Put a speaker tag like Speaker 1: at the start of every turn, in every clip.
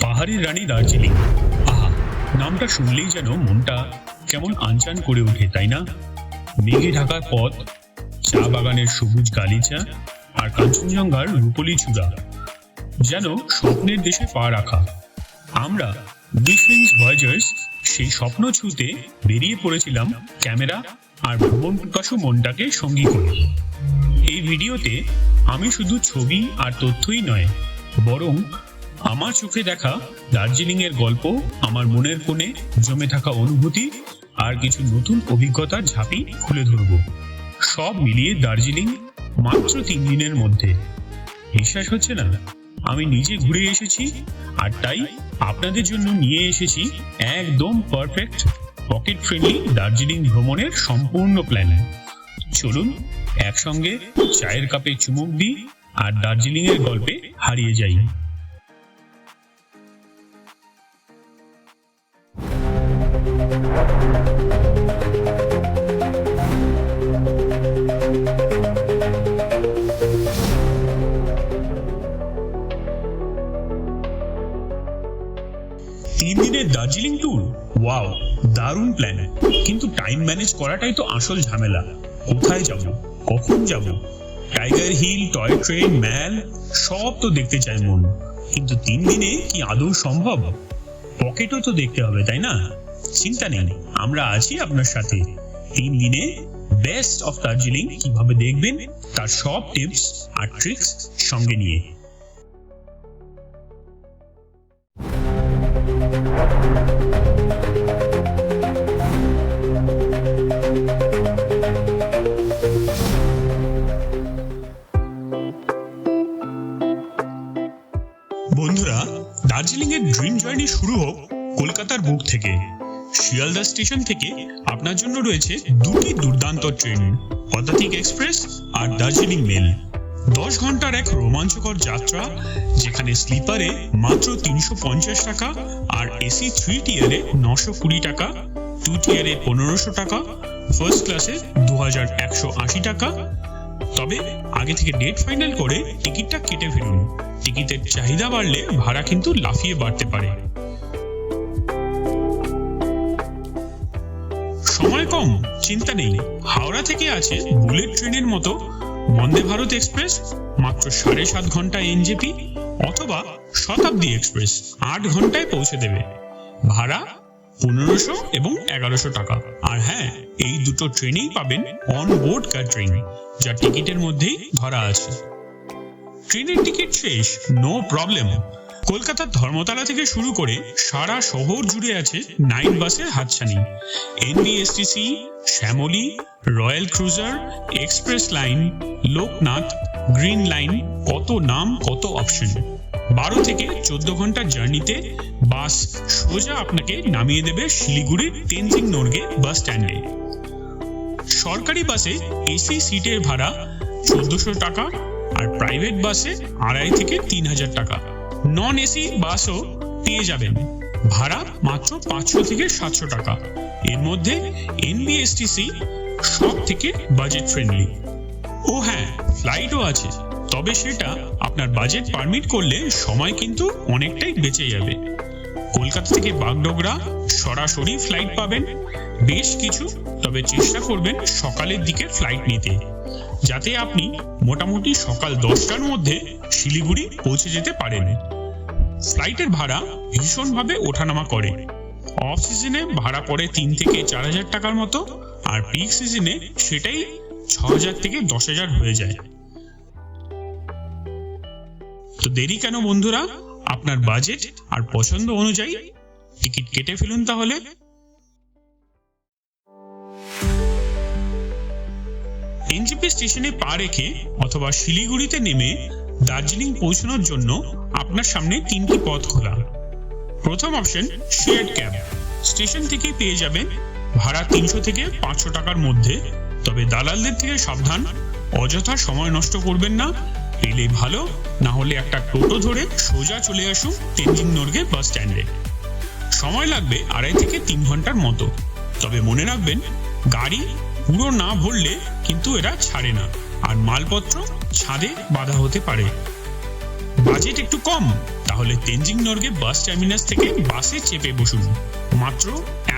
Speaker 1: পাহাড়ের রানী দার্জিলিং। আহা, নামটা শুনলেই যেন মনটা কেমন আনচান করে ওঠে, তাই না? মেঘে ঢাকার পথ, চা বাগানের সবুজ গালিচা আর কাঞ্চনজঙ্ঘার রূপলি চূড়া। যেন স্বপ্নের দেশে পা রাখা। আমরা ডিফেন্স ভয়েজার্স সেই স্বপ্ন ছুঁতে বেরিয়ে পড়েছিলাম ক্যামেরা আর ভ্রমণ প্রকাশও মনটাকে সঙ্গী করে। এই ভিডিওতে আমি শুধু ছবি আর তথ্যই নয়, বরং আমার চোখে দেখা দার্জিলিং এর গল্প, আমার মনের কোণে জমে থাকা অনুভূতি আর কিছু নতুন অভিজ্ঞতার ঝাঁপি খুলে ধরব। সব মিলিয়ে দার্জিলিং মাত্র তিন দিনের মধ্যে। বিশ্বাস হচ্ছে না, আমি নিজে ঘুরে এসেছি আর তাই আপনাদের জন্য নিয়ে এসেছি একদম পারফেক্ট পকেট ফ্রেন্ডলি দার্জিলিং ভ্রমণের সম্পূর্ণ প্ল্যান চলুন, একসঙ্গে চায়ের কাপে চুমুক দিই আর দার্জিলিং এর গল্পে হারিয়ে যাই। thank দিনের দার্জিলিং ট্যুর ওয়াও দারুণ প্ল্যান কিন্তু টাইম ম্যানেজ করাটাই তো আসল ঝামেলা। কোথায় যাব? কখন যাব? Tiger Hill toy train mall সব তো দেখতে চাই মন। কিন্তু তিন দিনে কি আদৌ সম্ভব? পকেটও তো দেখতে হবে, তাই না? চিন্তা নেই, আমরা আছি আপনার সাথে। তিন দিনে বেস্ট অফ দার্জিলিং কীভাবে দেখবেন? তার সব টিপস আর ট্রিক্স সঙ্গে নিয়ে। কলকাতার বুক থেকে, শিয়ালদা স্টেশন থেকে আপনার জন্য রয়েছে দুটি দুর্দান্ত ট্রেন, পদাতিক এক্সপ্রেস আর দার্জিলিং মেল। দশ ঘণ্টার এক রোমাঞ্চকর যাত্রা, যেখানে স্লিপারে মাত্র তিনশো পঞ্চাশ টাকা আর এসি থ্রি টিয়ারে নশো কুড়ি টাকা, টু টিয়ারে পনেরোশো টাকা, ফার্স্ট ক্লাসে দু হাজার একশো আশি টাকা। তবে আগে থেকে ডেট ফাইনাল করে টিকিটটা কেটে ফেলুন। টিকিটের চাহিদা বাড়লে ভাড়া কিন্তু লাফিয়ে বাড়তে পারে। চিন্তা নেই। হাওড়া থেকে আছে বুলেট ট্রেনের মতো বন্দে ভারত এক্সপ্রেস, মাত্র সাড়ে সাত ঘণ্টা এনজেপি অথবা শতাব্দী এক্সপ্রেস, আট ঘন্টায় পৌঁছে দেবে। ভাড়া পনেরোশো এবং এগারোশো টাকা। আর হ্যাঁ এই দুটো ট্রেনেই পাবেন অন বোর্ড ক্যাটারিং যা টিকিটের মধ্যেই ধরা আছে। ট্রেনের টিকিট শেষ নো প্রবলেম কলকাতার ধর্মতলা থেকে শুরু করে সারা শহর জুড়ে আছে নাইট বাসের হাতছানি। NBSTC Shyamoli, Royal Cruiser, Express Line, Loknath, Green Line, কত নাম, কত অপশন। বারো থেকে চোদ্দ ঘণ্টার জার্নিতে বাস সোজা আপনাকে নামিয়ে দেবে শিলিগুড়ির তেনজিং নোরগে বাস স্ট্যান্ডে। সরকারি বাসে এসি সিটের ভাড়া চোদ্দশো টাকা আর প্রাইভেট বাসে আড়াই থেকে তিন হাজার টাকা। নন এসি বাসও পেয়ে যাবেন। ভাড়া মাত্র পাঁচশো থেকে সাতশো টাকা। এর মধ্যে এনবিএসটিসি সব থেকে বাজেট ফ্রেন্ডলি ও হ্যাঁ ফ্লাইটও আছে। তবে সেটা আপনার বাজেট পারমিট করলে সময় কিন্তু অনেকটাই বেঁচে যাবে। কলকাতা থেকে বাগডোগরা সরাসরি ফ্লাইট পাবেন। বেশ কিছু, তবে চেষ্টা করবেন সকালের দিকে ফ্লাইট নিতে। যাতে আপনি মোটামুটি সকাল দশটার মধ্যে শিলিগুড়ি পৌঁছে যেতে পারেন। ফ্লাইটের ভাড়া ভীষণভাবে ওঠানামা করে। অফ সিজনে ভাড়া পড়ে তিন থেকে চার হাজার টাকার মতো, আর পিক সিজনে সেটাই ছ হাজার থেকে দশ হাজার হয়ে যায়। তো দেরি কেন বন্ধুরা? আপনার বাজেট আর পছন্দ অনুযায়ী টিকিট কেটে ফেলুন তাহলে। এনজিপি স্টেশনে পা রেখে অথবা শিলিগুড়িতে নেমে দার্জিলিং পৌঁছানোর জন্য আপনার সামনে তিনটি পথ খোলা। প্রথম অপশন শেয়ার্ড ক্যাব স্টেশন থেকে পেয়ে যাবেন ভাড়া তিনশো থেকে পাঁচশো টাকার মধ্যে। তবে দালালদের থেকে সাবধান, অযথা সময় নষ্ট করবেন না। পেলে ভালো, না হলে একটা টোটো ধরে সোজা চলে আসুন তেনজিং নর্গে বাস স্ট্যান্ডে। সময় লাগবে আড়াই থেকে তিন ঘণ্টার মতো। তবে মনে রাখবেন, গাড়ি পুরো না ভরলে কিন্তু এরা ছাড়ে না। আর মালপত্র ছাদে বাধা হতে পারে। বাজেট একটু কম, তাহলে তেনজিং নর্গে বাস টার্মিনাস থেকে বাসে চেপে বসুন। মাত্র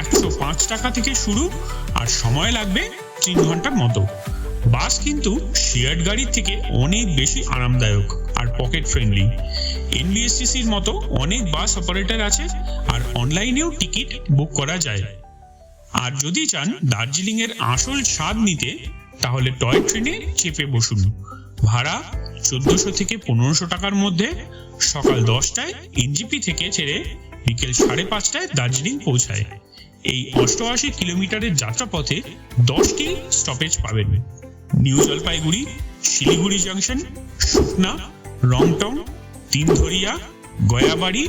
Speaker 1: একশো পাঁচ টাকা থেকে শুরু, আর সময় লাগবে তিন ঘণ্টার মতো। বাস কিন্তু শেয়ার্ড গাড়ির থেকে অনেক বেশি আরামদায়ক আর পকেট ফ্রেন্ডলি এনবিএসটিসির মতো অনেক বাস অপারেটর আছে, আর অনলাইনেও টিকিট বুক করা যায়। আর যদি চান দার্জিলিং এর আসল স্বাদ নিতে, তাহলে টয় ট্রেনে চেপে বসুন। ভাড়া চোদ্দশো থেকে পনেরোশো টাকার মধ্যে সকাল দশটায় এনজিপি থেকে ছেড়ে বিকেল সাড়ে পাঁচটায় দার্জিলিং পৌঁছায়। এই অষ্টআশি কিলোমিটারের যাত্রাপথে দশটি স্টপেজ পাবেন। নিউ জলপাইগুড়ি, শিলিগুড়ি জংশন সুকনা রংটং, তিনধরিয়া, গয়াবাড়ি,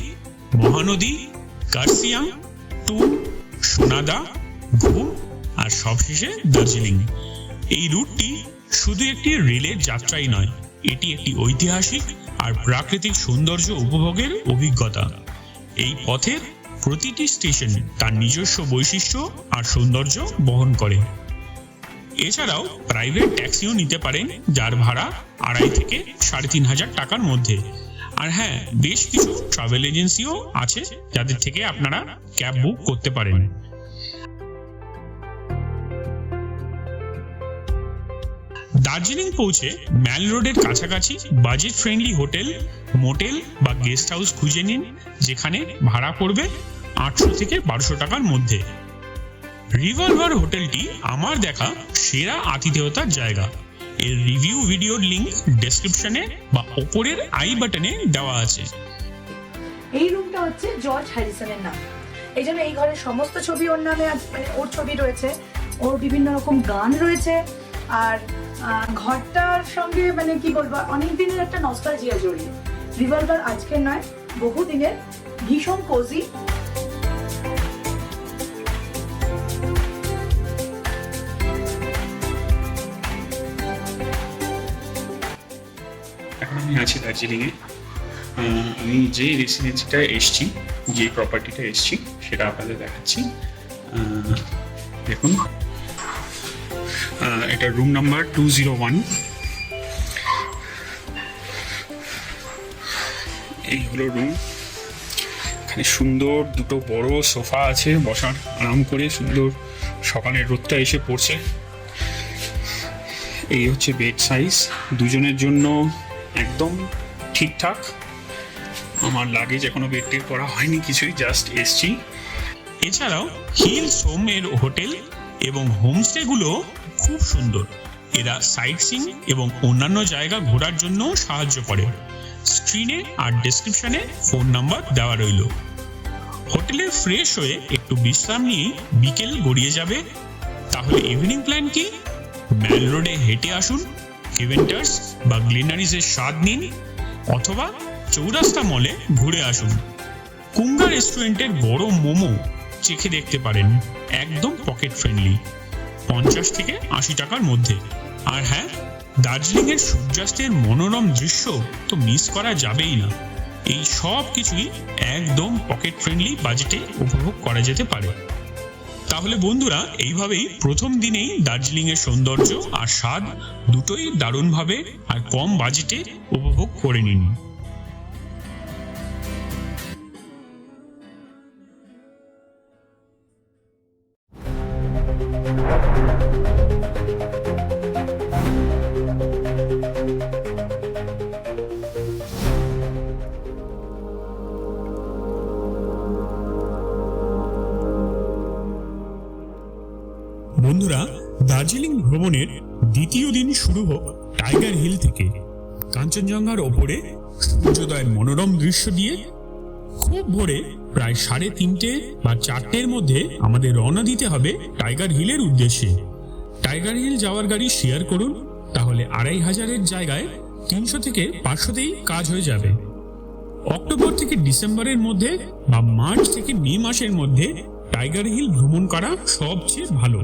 Speaker 1: মহানদী, কার্সিয়াং টুম সোনাদা, ঘুম আর সবশেষে দার্জিলিং। এই রুটটি শুধু একটি রেলের যাত্রাই নয় এটি একটি ঐতিহাসিক আর প্রাকৃতিক সৌন্দর্য উপভোগের অভিজ্ঞতা। এই পথের প্রতিটি স্টেশন তার নিজস্ব বৈশিষ্ট্য আর সৌন্দর্য বহন করে। এছাড়াও প্রাইভেট ট্যাক্সিও নিতে পারেন যার ভাড়া আড়াই থেকে সাড়ে তিন হাজার টাকার মধ্যে। আর হ্যাঁ বেশ কিছু ট্রাভেল এজেন্সিও আছে যাদের থেকে আপনারা ক্যাব বুক করতে পারেন। দার্জিলিং পৌঁছে ম্যাল রোডের কাছাকাছি বাজেট ফ্রেন্ডলি হোটেল মোটেল বা গেস্ট হাউস খুঁজে নিন, যেখানে ভাড়া পড়বে আটশো থেকে বারোশো টাকার মধ্যে। রিভলভার হোটেলটি আমার দেখা সেরা আতিথেয়তার জায়গা। এর রিভিউ ভিডিওর লিঙ্ক ডেসক্রিপশনে বা ওপরের আই বাটনে দেওয়া আছে।
Speaker 2: এই রুমটা হচ্ছে জর্জ হ্যারিসনের নাম। এই জন্য এই ঘরের সমস্ত ছবি ওর নামে মানে ওর ছবি রয়েছে। ওর বিভিন্ন রকম গান রয়েছে। আর ঘরটার সঙ্গে মানে কি বলব অনেক দিনের একটা নস্টালজিয়া জড়িয়ে। রিভলভার আজকের নয় বহু দিনের ভীষণ কোজি
Speaker 3: এখন আমি আছি দার্জিলিংয়ে। আমি যে রেসিডেন্সিটা এসছি, যে প্রপার্টিটা এসছি, সেটা আপনাদের দেখাচ্ছি। দেখুন। এটা room number two zero one এই হলো রুম এখানে সুন্দর দুটো বড় সোফা আছে, বসার, আরাম করে সুন্দর সকালের রোদটা এসে পড়ছে। এই হচ্ছে বেড সাইজ দুজনের জন্য একদম ঠিকঠাক। আমার লাগেজ এখনও বেড টেড করা হয়নি, কিছুই জাস্ট এসছি।
Speaker 1: এছাড়াও হিল হোম এর হোটেল এবং হোমস্টেগুলো খুব সুন্দর। এরা সাইট সিং এবং অন্যান্য জায়গা ঘোরার জন্য সাহায্য করে। স্ক্রিনে আর ডেসক্রিপশনে ফোন নাম্বার দেওয়া রইল। হোটেলে ফ্রেশ হয়ে একটু বিশ্রাম নিয়ে বিকেল গড়িয়ে যাবে। তাহলে ইভিনিং প্ল্যান কি? ম্যাল রোডে হেঁটে আসুন কেভেন্টার্স বা গ্লিনারিজের স্বাদ নিন, অথবা চৌরাস্তা মলে ঘুরে আসুন। কুঙ্গা রেস্টুরেন্টের বড় মোমো চেখে দেখতে পারেন একদম পকেট ফ্রেন্ডলি। পঞ্চাশ থেকে আশি টাকার মধ্যে। আর হ্যাঁ দার্জিলিং এর সূর্যাস্তের মনোরম দৃশ্য তো মিস করা যাবেই না। এই সব কিছুই একদম পকেট ফ্রেন্ডলি বাজেটে উপভোগ করা যেতে পারে। তাহলে বন্ধুরা, এইভাবেই প্রথম দিনেই দার্জিলিং এর সৌন্দর্য আর স্বাদ দুটোই দারুণভাবে আর কম বাজেটে উপভোগ করে নিন। বন্ধুরা, দার্জিলিং ভ্রমণের দ্বিতীয় দিন শুরু হোক টাইগার হিল থেকে। কাঞ্চনজঙ্ঘার ওপরে সূর্যোদয়ের মনোরম দৃশ্য দিয়ে খুব ভোরে প্রায় সাড়ে তিনটে বা চারটের মধ্যে আমাদের রওনা দিতে হবে টাইগার হিলের উদ্দেশ্যে। টাইগার হিল যাওয়ার গাড়ি শেয়ার করুন, তাহলে আড়াই হাজারের জায়গায় তিনশো থেকে পাঁচশোতেই কাজ হয়ে যাবে। অক্টোবর থেকে ডিসেম্বরের মধ্যে বা মার্চ থেকে মে মাসের মধ্যে টাইগার হিল ভ্রমণ করা সবচেয়ে ভালো।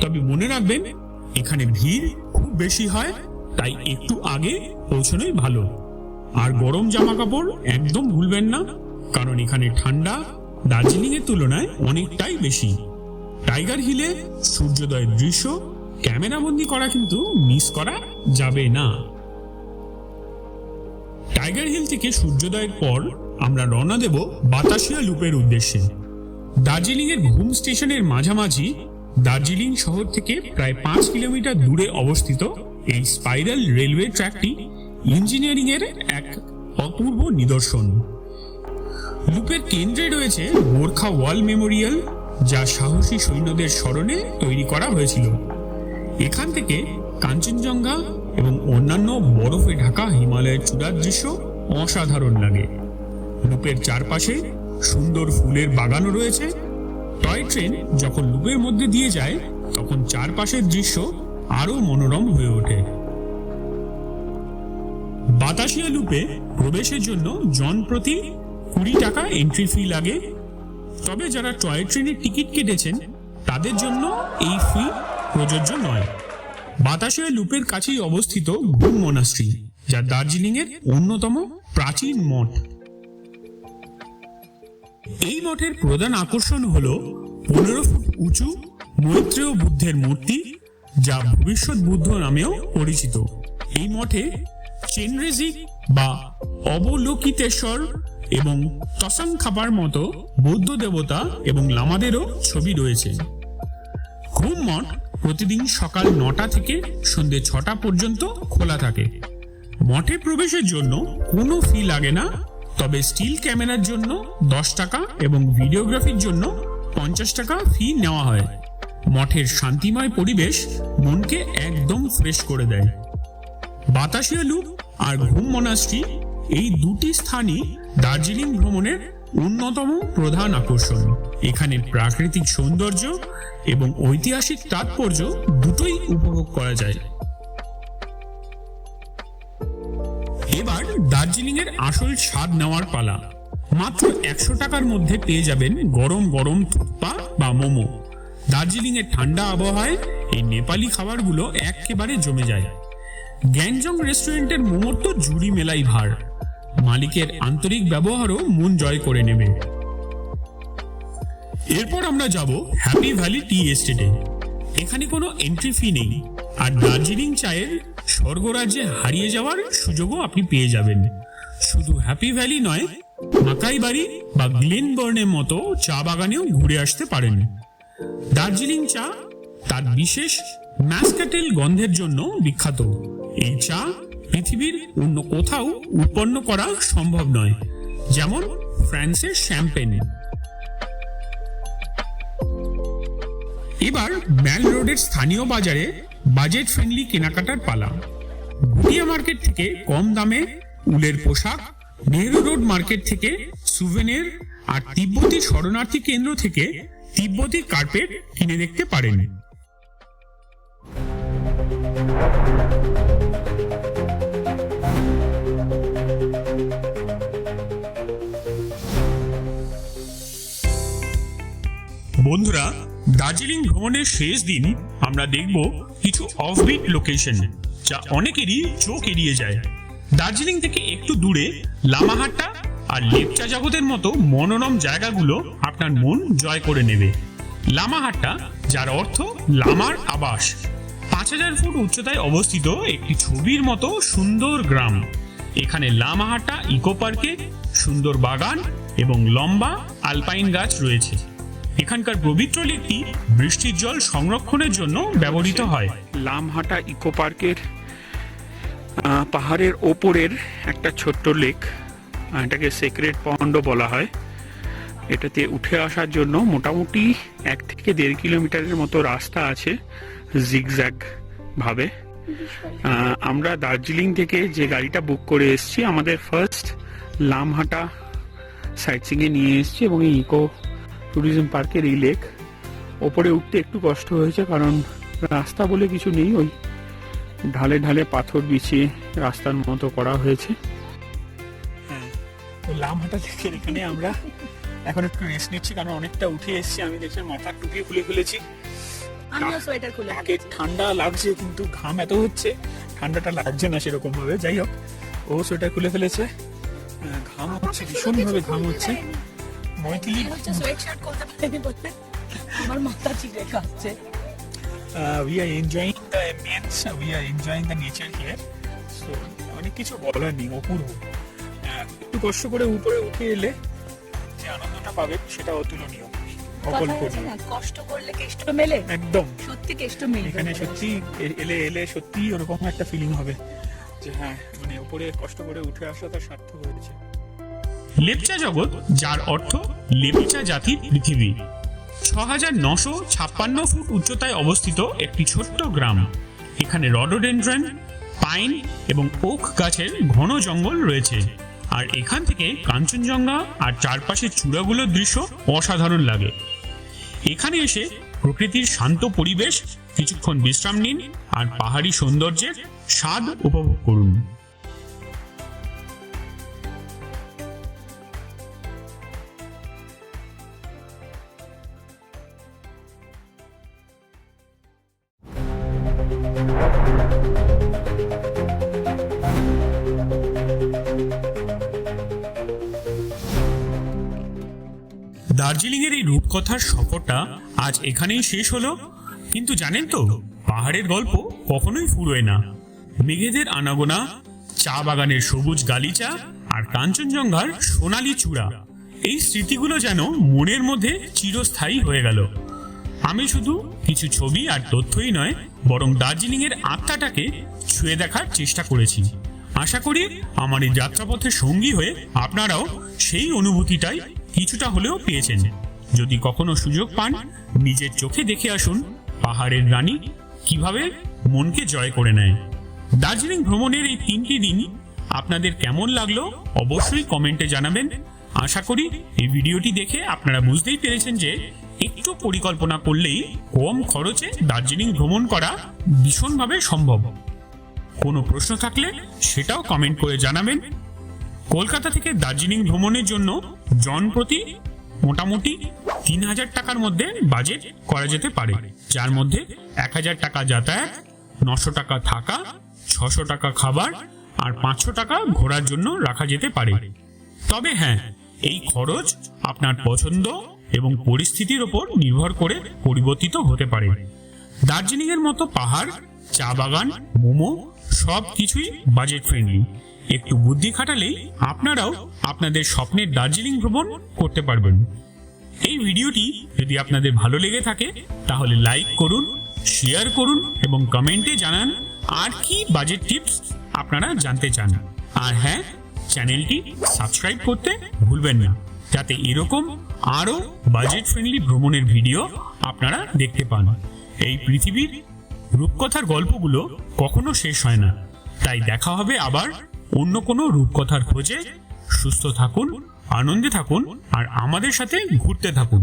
Speaker 1: তবে মনে রাখবেন, এখানে ভিড় খুব বেশি হয়, তাই একটু আগে পৌঁছানোই ভালো। আর গরম জামা কাপড় একদম ভুলবেন না, কারণ এখানে ঠান্ডা দার্জিলিং এর তুলনায় অনেকটাই বেশি। টাইগার হিলে সূর্যোদয়ের দৃশ্য, ক্যামেরাবন্দি করা কিন্তু মিস করা যাবে না। টাইগার হিল থেকে সূর্যোদয়ের পর আমরা রওনা দেব বাতাসিয়া লুপের উদ্দেশ্যে। দার্জিলিং এর ঘুম স্টেশনের মাঝামাঝি দার্জিলিং শহর থেকে প্রায় পাঁচ কিলোমিটার দূরে অবস্থিত এই স্পাইরাল রেলওয়ে ট্র্যাকটি ইঞ্জিনিয়ারিং এর এক অপূর্ব নিদর্শন। লুপের কেন্দ্রে রয়েছে গোর্খা ওয়াল মেমোরিয়াল, যা সাহসী সৈন্যদের স্মরণে তৈরি করা হয়েছিল। এখান থেকে কাঞ্চনজঙ্ঘা এবং অন্যান্য বরফে ঢাকা হিমালয়ের চূড়ার দৃশ্য অসাধারণ লাগে। লুপের চারপাশে সুন্দর ফুলের বাগানও রয়েছে। টয় ট্রেন যখন লুপের মধ্যে দিয়ে যায়, তখন চারপাশের দৃশ্য আরও মনোরম হয়ে ওঠে। বাতাসিয়া লুপে প্রবেশের জন্য জন প্রতি কুড়ি টাকা এন্ট্রি ফি লাগে। তবে যারা টয় ট্রেনের টিকিট কেটেছেন, তাদের জন্য এই ফি প্রযোজ্য নয়। বাতাসিয়া লুপের কাছেই অবস্থিত ঘুম মনাস্ট্রি যা দার্জিলিং এর অন্যতম প্রাচীন মঠ। এই মঠের প্রধান আকর্ষণ হল পনেরো ফুট উঁচু মৈত্রেয় বুদ্ধের মূর্তি, যা ভবিষ্যৎ বুদ্ধ নামেও পরিচিত। এই মঠে চেনরেজিক বা অবলোকিতেশ্বর এবং তসাং খাবার মতো বৌদ্ধ দেবতা এবং লামাদেরও ছবি রয়েছে। ঘুম মঠ প্রতিদিন সকাল নটা থেকে সন্ধে ছটা পর্যন্ত খোলা থাকে। মঠে প্রবেশের জন্য কোনো ফি লাগে না। তবে স্টিল ক্যামেরার জন্য দশ টাকা এবং ভিডিওগ্রাফির জন্য পঞ্চাশ টাকা ফি নেওয়া হয়। মঠের শান্তিময় পরিবেশ মনকে একদম ফ্রেশ করে দেয়। বাতাসিয়া লুপ আর ঘুম মনাস্ট্রি এই দুটি স্থানই দার্জিলিং ভ্রমণের অন্যতম প্রধান আকর্ষণ। এখানে প্রাকৃতিক সৌন্দর্য এবং ঐতিহাসিক তাৎপর্য দুটোই উপভোগ করা যায়। দার্জিলিং এর আসল স্বাদ নেওয়ার পালা। মাত্র একশো টাকার মধ্যে পেয়ে যাবেন গরম গরম থুপ্পা বা মোমো। দার্জিলিং এর ঠান্ডা আবহাওয়ায় এই নেপালি খাবারগুলো একেবারে জমে যায়। গ্যাংজং রেস্টুরেন্টের মোমোর তো জুড়ি মেলাই ভার। মালিকের আন্তরিক ব্যবহারও মন জয় করে নেবে। এরপর আমরা যাব হ্যাপি ভ্যালি টি এস্টেটে। এখানে কোনো এন্ট্রি ফি নেই। আর দার্জিলিং চায়ের স্বর্গরাজ্যে হারিয়ে যাওয়ার সুযোগও আপনি পেয়ে যাবেন। শুধু হ্যাপি ভ্যালি নয়, মাকাই বাড়ি বা গ্লেনবার্নের মতো চা বাগানেও ঘুরে আসতে পারেন। দার্জিলিং চা তার বিশেষ ম্যাসকাটেল গন্ধের জন্য বিখ্যাত। এই চা পৃথিবীর অন্য কোথাও উৎপন্ন করা সম্ভব নয়, যেমন ফ্রান্সের শ্যাম্পেনে এবার ম্যাল রোডের স্থানীয় বাজারে বাজেট ফ্রেন্ডলি কেনাকাটার পালা। ভুটিয়া মার্কেট থেকে কম দামে উলের পোশাক, নেহরু রোড মার্কেট থেকে সুভেনের আর তিব্বতী শরণার্থী কেন্দ্র থেকে তিব্বতী কার্পেট কিনে দেখতে পারেন। বন্ধুরা দার্জিলিং ভ্রমণের শেষ দিন আমরা দেখব কিছু অফবিট লোকেশন যা অনেকেরই চোখ এড়িয়ে যায়। দার্জিলিং থেকে একটু দূরে লামাহাট্টা আর লেপচা জগতের মতো মনোরম জায়গাগুলো আপনার মন জয় করে নেবে। লামাহাট্টা যার অর্থ লামার আবাস, পাঁচ হাজার ফুট উচ্চতায় অবস্থিত একটি ছবির মতো সুন্দর গ্রাম। এখানে লামাহাট্টা ইকো পার্কে সুন্দর বাগান এবং লম্বা আলপাইন গাছ রয়েছে। এখানকার পবিত্র লেকটি বৃষ্টির জল সংরক্ষণের জন্য ব্যবহৃত হয়।
Speaker 3: লামহাটা ইকো পার্কের পাহাড়ের ওপরের একটা ছোট্ট লেক এটাকে সেক্রেট পন্ড বলা হয়। এটাতে উঠে আসার জন্য মোটামুটি এক থেকে দেড় কিলোমিটারের মতো রাস্তা আছে জিগজ্যাগ ভাবে। আমরা দার্জিলিং থেকে যে গাড়িটা বুক করে এসেছি, আমাদের ফার্স্ট লামহাটা সাইট সিংয়ে নিয়ে এসেছি এবং ইকো ট্যুরিজম পার্কের এই লেক ওপরে উঠতে একটু কষ্ট হয়েছে কারণ রাস্তা বলে কিছু নেই ওই ঢালে ঢালে পাথর বিছিয়ে রাস্তার মতো করা হয়েছে। হ্যাঁ তো লামহাটা থেকে এখানে আমরা এখন একটু রেস্ট নিচ্ছি কারণ অনেকটা উঠে এসেছি আমি দেখছি মাথার টুপি খুলে ফেলেছি।
Speaker 2: আমিও সোয়েটার খুলে
Speaker 3: নাকে ঠান্ডা লাগছে কিন্তু ঘাম এত হচ্ছে ঠান্ডাটা লাগছে না সেরকম ভাবে যাই হোক ও সোয়েটার খুলে ফেলেছে। আহ, ঘাম হচ্ছে ভীষণ ভাবে ঘাম হচ্ছে। মৈথিলি
Speaker 2: হচ্ছে সোয়েট শার্ট করতে পারিনি বলতে। আমার মাথা চিড়ে খাচ্ছে।
Speaker 3: Uh, we are enjoying the ambience, uh, we are enjoying the nature অনেক কিছু বলার নেই অপূর্ব। একটু কষ্ট করে উপরে উঠে এলে যে আনন্দটা পাবে সেটা অতুলনীয়।
Speaker 2: কষ্ট করলে কেষ্ট মেলে।
Speaker 3: একদম।
Speaker 2: সত্যি কেষ্ট মেলে
Speaker 3: এখানে সত্যি এলে এলে সত্যি ওরকম একটা ফিলিং হবে। যে হ্যাঁ মানে উপরে কষ্ট করে উঠে আসা তার সার্থক হয়েছে।
Speaker 1: লেপচা জগৎ, যার অর্থ লেপচা জাতির পৃথিবী। ছ হাজার নশো ছাপ্পান্ন ফুট উচ্চতায় অবস্থিত একটি ছোট্ট গ্রাম। এখানে রডোডেন্ড্রন, পাইন এবং ওক গাছের ঘন জঙ্গল রয়েছে। আর এখান থেকে কাঞ্চনজঙ্ঘা আর চারপাশের চূড়াগুলোর দৃশ্য অসাধারণ লাগে। এখানে এসে প্রকৃতির শান্ত পরিবেশ, কিছুক্ষণ বিশ্রাম নিন আর পাহাড়ি সৌন্দর্যের স্বাদ উপভোগ করুন। দার্জিলিংয়ের এই রূপকথার সফরটা আজ এখানেই শেষ হলো। কিন্তু জানেন তো, পাহাড়ের গল্প কখনোই ফুরোয় না। মেঘেদের আনাগোনা, চা বাগানের সবুজ গালিচা আর কাঞ্চনজঙ্ঘার সোনালি চূড়া, এই স্মৃতিগুলো যেন মনের মধ্যে চিরস্থায়ী হয়ে গেল। আমি শুধু কিছু ছবি আর তথ্যই নয়, বরং দার্জিলিংয়ের আত্মাটাকে ছুঁয়ে দেখার চেষ্টা করেছি। আশা করি আমার এই যাত্রাপথের সঙ্গী হয়ে আপনারাও সেই অনুভূতিটাই কিছুটা হলেও পেয়েছেন। যদি কখনো সুযোগ পান, নিজের চোখে দেখে আসুন পাহাড়ের রানী কীভাবে মনকে জয় করে নেয়। দার্জিলিং ভ্রমণের এই তিনটি দিন আপনাদের কেমন লাগল অবশ্যই কমেন্টে জানাবেন। আশা করি এই ভিডিওটি দেখে আপনারা বুঝতেই পেরেছেন যে একটু পরিকল্পনা করলেই কম খরচে দার্জিলিং ভ্রমণ করা ভীষণভাবে সম্ভব। কোনো প্রশ্ন থাকলে সেটাও কমেন্ট করে জানাবেন। কলকাতা থেকে দার্জিলিং ভ্রমণের জন্য জন প্রতি মোটামুটি তিন হাজার টাকার মধ্যে বাজেট করা যেতে পারে। যার মধ্যে এক হাজার টাকা যাতায়াত, নশো টাকা থাকা, ছশো টাকা খাবার আর পাঁচশো টাকা ঘোরার জন্য রাখা যেতে পারে। তবে হ্যাঁ এই খরচ আপনার পছন্দ এবং পরিস্থিতির ওপর নির্ভর করে পরিবর্তিত হতে পারে। দার্জিলিং এর মতো পাহাড়, চা বাগান, মোমো সব কিছুই বাজেট ফ্রেন্ডলি একটু বুদ্ধি খাটালেই আপনারাও আপনাদের স্বপ্নের দার্জিলিং ভ্রমণ করতে পারবেন। এই ভিডিওটি যদি আপনাদের ভালো লেগে থাকে, তাহলে লাইক করুন, শেয়ার করুন এবং কমেন্টে জানান আর কি বাজেট টিপস আপনারা জানতে চান। আর হ্যাঁ চ্যানেলটি সাবস্ক্রাইব করতে ভুলবেন না, যাতে এরকম আরও বাজেট ফ্রেন্ডলি ভ্রমণের ভিডিও আপনারা দেখতে পান। এই পৃথিবীর রূপকথার গল্পগুলো কখনো শেষ হয় না। তাই দেখা হবে আবার অন্য কোনো রূপকথার খোঁজে সুস্থ থাকুন আনন্দে থাকুন আর আমাদের সাথে ঘুরতে থাকুন।